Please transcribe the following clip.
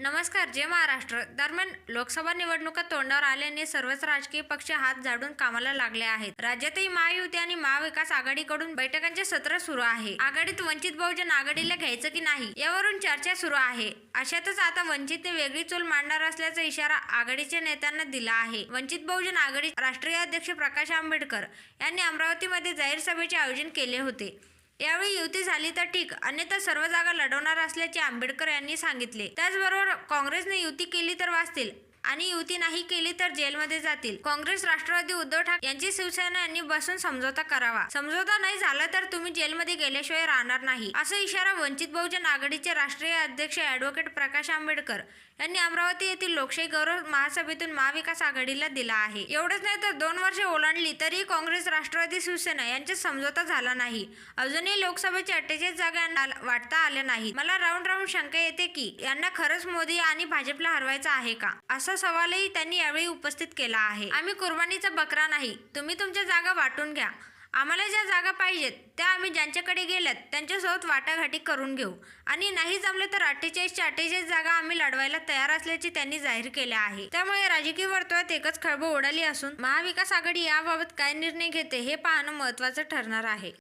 नमस्कार जय महाराष्ट्र. दरम्यान लोकसभा निवडणुका तोंडावर आल्याने सर्वच राजकीय पक्ष हात झाडून कामाला लागले आहेत. राज्यातही महायुती आणि महाविकास आघाडीकडून बैठकांचे सत्र सुरू आहे. आघाडीत वंचित बहुजन आघाडीला घ्यायचं की नाही यावरून चर्चा सुरू आहे. अशातच आता वंचितने वेगळी चूल मांडणार असल्याचा इशारा आघाडीच्या नेत्यांना दिला आहे. वंचित बहुजन आघाडी राष्ट्रीय अध्यक्ष प्रकाश आंबेडकर यांनी अमरावतीमध्ये जाहीर सभेचे आयोजन केले होते. यावेळी युती झाली तर ठीक अन्यथा सर्व जागा लढवणार असल्याचे आंबेडकर यांनी सांगितले. त्याचबरोबर काँग्रेसने युती केली तर वाचतील. आणि युती नाही केली तर जेलमध्ये जातील. काँग्रेस राष्ट्रवादी उद्धव ठाकरे यांची शिवसेना यांनी बसून समझोता करावा. समझोता नाही झाला तर तुम्ही जेलमध्ये गेल्याशिवाय राहणार नाही. असा इशारा वंचित बहुजन आघाडीचे राष्ट्रीय अध्यक्ष ॲडव्होकेट प्रकाश आंबेडकर यांनी अमरावती येथील लोकशाही गौरव महासभेतून महाविकास आघाडीला दिला आहे. एवढंच नाही तर दोन वर्ष ओलांडली तरी काँग्रेस राष्ट्रवादी शिवसेना यांच्यात समझोता झाला नाही. अजूनही लोकसभेचे अठ्ठेचाळीस जागा वाटता आल्या नाहीत. मला राऊंड राऊंड शंका येते की यांना खरंच मोदी आणि भाजपला हरवायचं आहे का? असं असा सवालही त्यांनी यावेळी उपस्थित केला आहे. आम्ही कुर्बानीचा बकरा नाही. तुम्ही तुमच्या जागा वाटून घ्या. आम्हाला ज्या जागा पाहिजेत त्या आम्ही ज्यांच्याकडे गेल्यात त्यांच्यासोबत वाटाघाटी करून घेऊ. आणि नाही जमले तर अठ्ठेचाळीसच्या अठ्ठेचाळीस जागा आम्ही लढवायला तयार असल्याचे त्यांनी जाहीर केले आहे. त्यामुळे राजकीय वर्तुळात एकच खळबळ उडाली असून महाविकास आघाडी याबाबत काय निर्णय घेते हे पाहणं महत्त्वाचं ठरणार आहे.